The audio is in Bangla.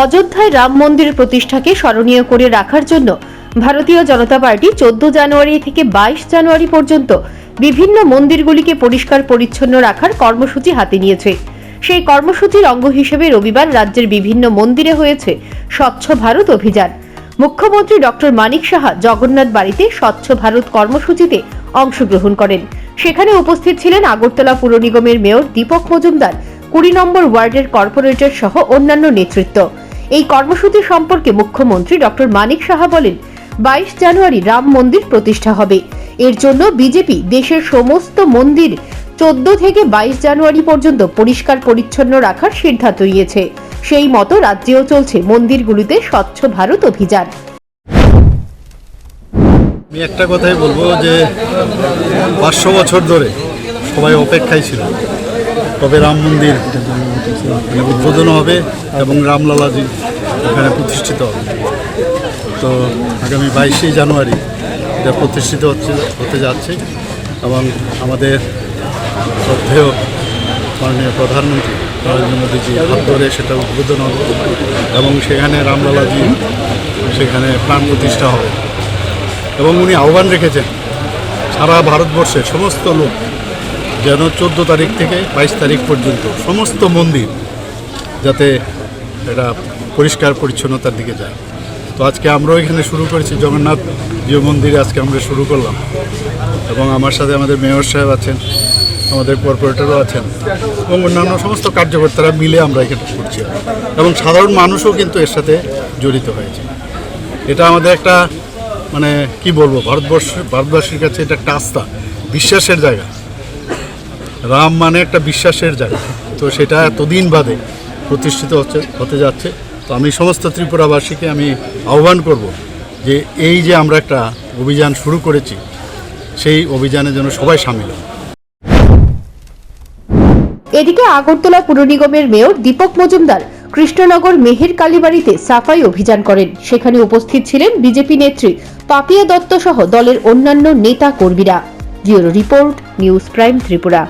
অযোধ্যায় রাম মন্দির প্রতিষ্ঠাকে স্মরণীয় করে রাখার জন্য ভারতীয় জনতা পার্টি চোদ্দ জানুয়ারি থেকে বাইশ জানুয়ারি পর্যন্ত বিভিন্ন মন্দিরগুলিকে পরিষ্কার পরিচ্ছন্ন রাখার কর্মসূচি হাতে নিয়েছে। সেই কর্মসূচির অঙ্গ হিসেবে রবিবার রাজ্যের বিভিন্ন মন্দিরে হয়েছে স্বচ্ছ ভারত অভিযান। মুখ্যমন্ত্রী ডক্টর মানিক সাহা জগন্নাথ বাড়িতে স্বচ্ছ ভারত কর্মসূচিতে অংশগ্রহণ করেন। সেখানে উপস্থিত ছিলেন আগরতলা পুর নিগমের মেয়র দীপক মজুমদার কুড়ি নম্বর ওয়ার্ডের কর্পোরেটর সহ অন্যান্য নেতৃত্ব। এই কর্মসূচি সম্পর্কে মুখ্যমন্ত্রী ডক্টর মানিক সাহা বলেন, বাইশ জানুয়ারি রাম মন্দির প্রতিষ্ঠা হবে। এর জন্য বিজেপি দেশের সমস্ত মন্দির চোদ্দ থেকে বাইশ জানুয়ারি পর্যন্ত পরিষ্কার পরিচ্ছন্ন রাখার সিদ্ধান্ত নিয়েছে। সেই মতো রাজ্যেও চলছে মন্দিরগুলিতে স্বচ্ছ ভারত অভিযান। আমি একটা কথাই বলব যে পাঁচশো বছর ধরে সবাই অপেক্ষায় ছিল। তবে রাম মন্দির মানে উদ্বোধন হবে এবং রামলালাজি এখানে প্রতিষ্ঠিত হবে। তো আগামী বাইশে জানুয়ারি এটা প্রতিষ্ঠিত হচ্ছে, হতে যাচ্ছে এবং আমাদের শ্রদ্ধেয় মাননীয় প্রধানমন্ত্রী নরেন্দ্র মোদীজি হাত ধরে সেটা উদ্বোধন হবে এবং সেখানে রামলালাজি সেখানে প্রাণ প্রতিষ্ঠা হবে। এবং উনি আহ্বান রেখেছেন সারা ভারতবর্ষের সমস্ত লোক যেন চোদ্দ তারিখ থেকে বাইশ তারিখ পর্যন্ত সমস্ত মন্দির যাতে এটা পরিষ্কার পরিচ্ছন্নতার দিকে যায়। তো আজকে আমরাও এখানে শুরু করেছি, জগন্নাথ জিও মন্দিরে আজকে আমরা শুরু করলাম। এবং আমার সাথে আমাদের মেয়র সাহেব আছেন, আমাদের কর্পোরেটরও আছেন, এবং অন্যান্য সমস্ত কার্যকর্তারা মিলে আমরা এখানে করছি। এবং সাধারণ মানুষও কিন্তু এর সাথে জড়িত হয়েছে। এটা আমাদের একটা মানে কি বলব, ভারতবর্ষ, ভারতবাসীর কাছে এটা একটা আস্থা, বিশ্বাসের জায়গা। রাম মানে একটা বিশ্বাসের জায়গা। তো সেটা এতদিন বাদে প্রতিষ্ঠিত হচ্ছে, হতে যাচ্ছে। তো আমি সমস্ত ত্রিপুরাবাসীকে আমি আহ্বান করব যে এই যে আমরা একটা অভিযান শুরু করেছি, সেই অভিযানে যেন সবাই সামিল হয় এদিকে আগরতলা পুর নিগমের মেয়র দীপক মজুমদার কৃষ্ণনগর মেহের কালীবাড়িতে সাফাই অভিযান করেন। সেখানে উপস্থিত ছিলেন বিজেপি নেত্রী পাপিয়া দত্ত সহ দলের অন্যান্য নেতা কর্মীরা। Bureau report, news prime Tripura.